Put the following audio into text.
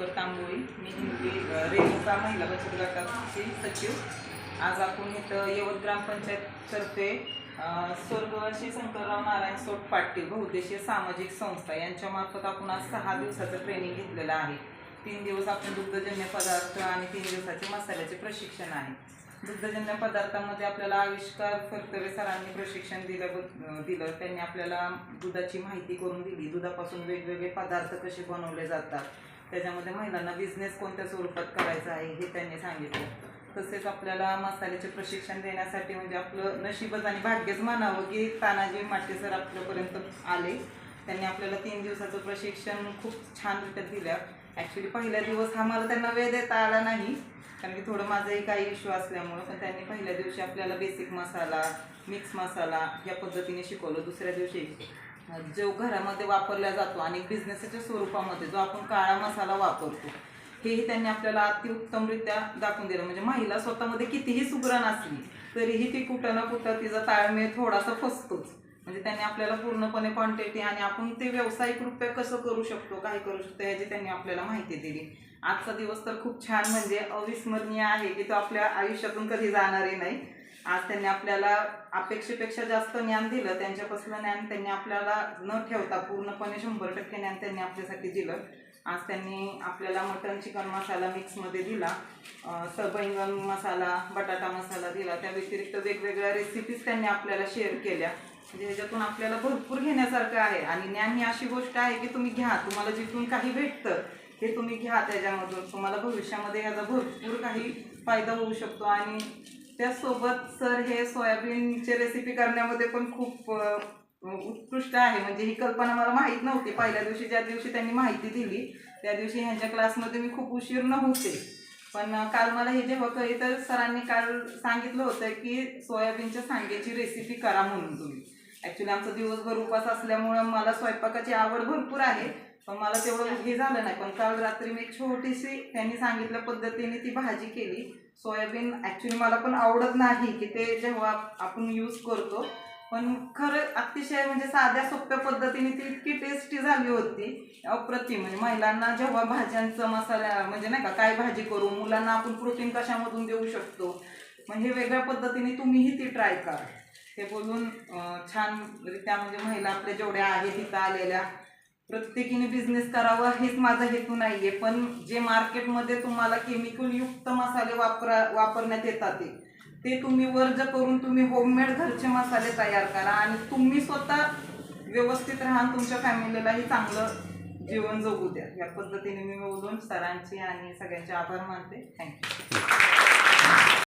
शंकर तांबोळी मी हिंदी रेणुका महिला बचत गटाची सचिव. आज आपण इथं यवत ग्रामपंचायततर्फे स्वर्गवासी शंकरराव नारायण सोट पाटील बहुउद्देशीय सामाजिक संस्था यांच्यामार्फत आपण आज सहा दिवसाचं ट्रेनिंग घेतलेलं आहे. तीन दिवस आपण दुग्धजन्य पदार्थ आणि तीन दिवसाचे मसाल्याचे प्रशिक्षण आहे. दुग्धजन्य पदार्थामध्ये आपल्याला आविष्कार फरतरे सरांनी प्रशिक्षण दिलं दिलं. त्यांनी आपल्याला दुधाची माहिती करून दिली. दुधापासून वेगवेगळे पदार्थ कसे बनवले जातात. त्याच्यामध्ये महिलांना बिझनेस कोणत्या स्वरूपात करायचा आहे हे त्यांनी सांगितलं. तसेच आपल्याला मसाल्याचे प्रशिक्षण देण्यासाठी म्हणजे आपलं नशीबच आणि भाग्यच म्हणावं की तानाजी माटे सर आपल्यापर्यंत आले. त्यांनी आपल्याला तीन दिवसाचं प्रशिक्षण खूप छान दिलं. ॲक्च्युली पहिला दिवस हा मला त्यांना वेळ देता आला नाही कारण की थोडं माझाही काही इश्यू असल्यामुळं पण त्यांनी पहिल्या दिवशी आपल्याला बेसिक मसाला मिक्स मसाला या पद्धतीने शिकवलं. दुसऱ्या दिवशी जो घरामध्ये वापरला जातो आणि बिझनेसच्या स्वरूपामध्ये जो आपण काळा मसाला वापरतो हेही त्यांनी आपल्याला अतिउत्तमरित्या दाखवून दिलं. म्हणजे महिला स्वतःमध्ये कितीही सुग्रण असली तरीही ती कुठं ना कुठं तिचा ताळमेळ थोडासा फसतोच. म्हणजे त्यांनी आपल्याला पूर्णपणे क्वांटिटी आणि आपण ते व्यावसायिक रूपे कसं करू शकतो काय करू शकतो याची त्यांनी आपल्याला माहिती दिली. आजचा दिवस तर खूप छान म्हणजे अविस्मरणीय आहे की तो आपल्या आयुष्यातून कधी जाणारही नाही. आज त्यांनी आपल्याला अपेक्षेपेक्षा जास्त ज्ञान दिलं त्यांच्यापासून ज्ञान त्यांनी आपल्याला न ठेवता पूर्णपणे शंभर टक्के ज्ञान त्यांनी आपल्यासाठी दिलं. आज त्यांनी आपल्याला मटन चिकन मसाला मिक्समध्ये दिला सबैंगन मसाला बटाटा मसाला दिला. त्या व्यतिरिक्त वेगवेगळ्या रेसिपीज त्यांनी आपल्याला शेअर केल्या. म्हणजे ह्याच्यातून आपल्याला भरपूर घेण्यासारखं आहे. आणि ज्ञान ही अशी गोष्ट आहे की तुम्ही घ्या तुम्हाला जिथून काही भेटतं हे तुम्ही घ्या त्याच्यामधून. तुम्हाला भविष्यामध्ये याचा भरपूर काही फायदा होऊ शकतो. आणि त्यासोबत सर हे सोयाबीनची रेसिपी करण्यामध्ये पण खूप उत्कृष्ट आहे. म्हणजे ही कल्पना मला माहीत नव्हती. पहिल्या दिवशी ज्या दिवशी त्यांनी माहिती दिली त्या दिवशी ह्यांच्या क्लासमध्ये मी खूप उशीर न होते पण काल मला हे जेव्हा कळली तर सरांनी काल सांगितलं होतं की सोयाबीनच्या सांग्याची रेसिपी करा म्हणून तुम्ही. ॲक्च्युली आमचा दिवसभर उपास असल्यामुळं मला स्वयंपाकाची आवड भरपूर आहे. पण मला तेवढं हे. झालं नाही पण काल रात्री मी एक छोटीशी त्यांनी सांगितल्या पद्धतीने ती भाजी केली. सोयाबीन ॲक्च्युली मला पण आवडत नाही की ते जेव्हा आपण यूज करतो. पण खरं अतिशय म्हणजे साध्या सोप्या पद्धतीने ती इतकी टेस्टी झाली होती. अप्रतिम म्हणजे महिलांना जेव्हा भाज्यांचं मसाला म्हणजे नाही का काय भाजी करू मुलांना आपण प्रोटीन कशामधून देऊ शकतो? म्हणजे हे वेगळ्या पद्धतीने तुम्हीही ती ट्राय करा. हे बोलून अं, छानरित्या म्हणजे महिला आपल्या जेवढ्या आहेत तिथं आलेल्या प्रत्येकीने बिझनेस करावा हेच माझा हेतू नाहीये. पण जे मार्केटमध्ये तुम्हाला केमिकल युक्त मसाले वापरा वापरण्यात येतात ते ते तुम्ही वर्ज करून तुम्ही होममेड घरचे मसाले तयार करा आणि तुम्ही स्वतः व्यवस्थित राहा तुमच्या फॅमिलीलाही चांगलं जीवन जगू द्या. या पद्धतीने मी बोलून सरांची आणि सगळ्यांचे आभार मानते. थँक्यू